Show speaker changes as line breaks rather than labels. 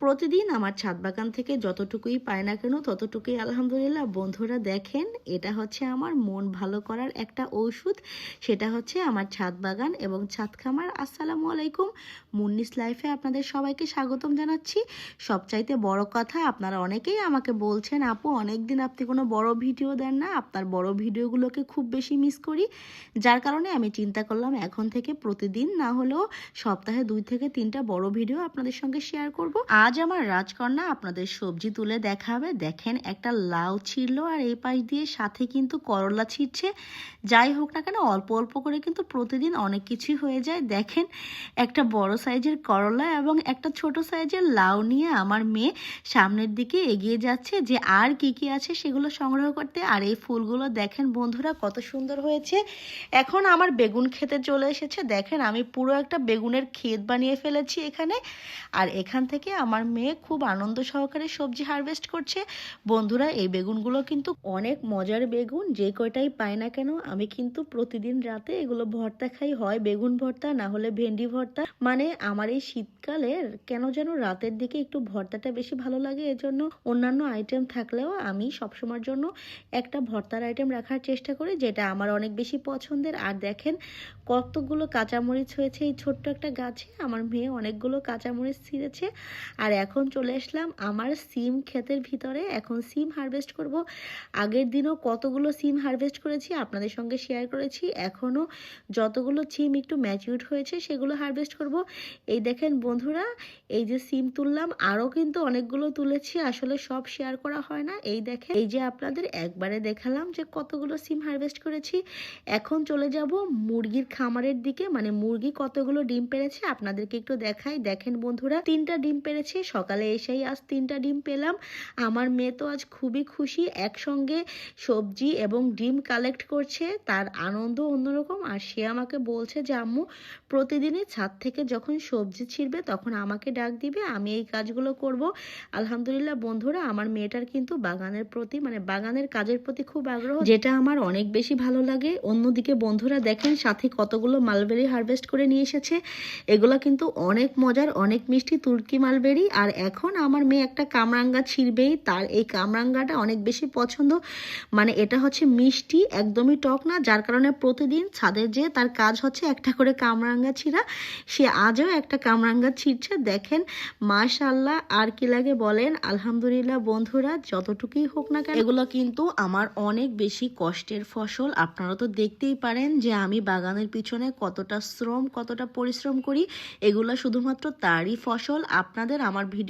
প্রতিদিন আমার ছাদ বাগান থেকে যতটুকুই পায় না কেন ততটুকুই, আলহামদুলিল্লাহ, বন্ধুরা দেখেন, এটা হচ্ছে আমার মন ভালো করার একটা ঔষধ। সেটা হচ্ছে আমার ছাদ বাগান এবং ছাদ খামার। আসসালামু আলাইকুম। মুন্নিস লাইফে আপনাদের সবাইকে স্বাগতম জানাচ্ছি। সবচাইতে বড় কথা, আপনারা অনেকেই আমাকে বলছেন, আপু, অনেকদিন আপনি কোনো বড় ভিডিও দেন না। আপনার বড় ভিডিওগুলোকে খুব বেশি মিস করি। যার কারণে আমি চিন্তা করলাম, এখন থেকে প্রতিদিন না হলেও সপ্তাহে দুই থেকে তিনটা বড় ভিডিও আপনাদের সঙ্গে শেয়ার করব। আজ আমার রাজকন্যা আপনাদের সবজি তুলে দেখাবে। দেখেন, একটা লাউ ছিল আর এই পাশ দিয়ে সাথে কিন্তু করলা ছিটছে। যাই হোক না কেন, অল্প অল্প করে কিন্তু প্রতিদিন অনেক কিছুই হয়ে যায়। দেখেন, একটা বড় সাইজের করলা এবং একটা ছোট সাইজের লাউ নিয়ে আমার মেয়ে সামনের দিকে এগিয়ে যাচ্ছে যে আর কি কি আছে সেগুলো সংগ্রহ করতে। আর এই ফুলগুলো দেখেন বন্ধুরা, কত সুন্দর হয়েছে। এখন আমার বেগুন খেতে চলে এসেছে। দেখেন, আমি পুরো একটা বেগুনের ক্ষেত বানিয়ে ফেলেছি এখানে। আর এখান থেকে আমার মেয়ে খুব আনন্দ সহকারে সবজি হারভেস্ট করছে। বন্ধুরা, এই বেগুনগুলো কিন্তু অনেক মজার বেগুন, যে কয়টাই পাই না কেন, আমি কিন্তু প্রতিদিন রাতে এগুলো ভর্তা খাই। হয় বেগুন ভর্তা, না হলে ভেন্ডি ভর্তা। মানে আমার এই শীতকালে কেন যেন রাতের দিকে একটু ভর্তাটা বেশি ভালো লাগে, এজন্য অন্যান্য আইটেম থাকলেও আমি সবসময়ের জন্য একটা ভর্তার আইটেম রাখার চেষ্টা করি, যেটা আমার অনেক বেশি পছন্দের। আর দেখেন, কতগুলো কাঁচামরিচ হয়েছে এই ছোট্ট একটা গাছে। আমার মেয়ে অনেকগুলো কাঁচামরিচ ছিঁড়েছে। আর এখন চলে আসলাম আমার সিম ক্ষেতের ভিতরে। এখন সিম হারভেস্ট করব। আগের দিনও কতগুলো সিম হারভেস্ট করেছি আপনাদের সঙ্গে শেয়ার করেছি। এখনও যতগুলো সিম একটু ম্যাচিউর হয়েছে সেগুলো হারভেস্ট করব। এই দেখেন বন্ধুরা, এই যে সিম তুললাম, আরও কিন্তু অনেকগুলো তুলেছি, আসলে সব শেয়ার করা হয় না। এই দেখেন, এই যে আপনাদের একবারে দেখালাম যে কতগুলো সিম হারভেস্ট করেছি। এখন চলে যাব মুরগির খামারের দিকে। মানে মুরগি কতগুলো ডিম পেরেছে আপনাদেরকে একটু দেখাই। দেখেন বন্ধুরা, তিনটা ডিম পেড়েছে সকালে এসেই আজ তিনটা ডিম পেলাম। আমার মেয়ে তো আজ খুবই খুশি, একসঙ্গে সবজি এবং ডিম কালেক্ট করছে, তার আনন্দ অন্যরকম। আর সে আমাকে বলছে যে, আম্মু, প্রতিদিনই ছাদ থেকে যখন সবজি ছিঁড়বে, তখন আমাকে ডাক দিবে, আমি এই কাজগুলো করব। আলহামদুলিল্লাহ বন্ধুরা, আমার মেয়েটার কিন্তু বাগানের প্রতি মানে বাগানের কাজের প্রতি খুব আগ্রহ। যেটা আমার অনেক বেশি ভালো লাগে। অন্যদিকে বন্ধুরা দেখেন, সাথে কতগুলো মালবেরি হারভেস্ট করে নিয়ে এসেছে। এগুলো কিন্তু অনেক মজার, অনেক মিষ্টি তুর্কি মালবেরি আর এখন আমার মেয়ে একটা কামরাঙ্গা ছিঁড়বেই তার এই কামরাঙ্গাটা অনেক বেশি পছন্দ। মানে এটা হচ্ছে মিষ্টি, একদমই টক না, যার কারণে প্রতিদিন ছাদে যে তার কাজ হচ্ছে একটা করে কামরাঙ্গা ছিঁড়া। সে আজও একটা কামরাঙ্গা ছিঁড়ছে। দেখেন মাশাল্লাহ আর কি লাগে বলেন? আলহামদুলিল্লাহ, বন্ধুরা, যতটুকুই হোক না কেন। এগুলো কিন্তু আমার অনেক বেশি কষ্টের ফসল। আপনারা তো দেখতেই পারেন যে আমি বাগানের পিছনে কতটা শ্রম, কতটা পরিশ্রম করি। এগুলো শুধুমাত্র তারই ফসল। আপনাদের আমার ভিডিও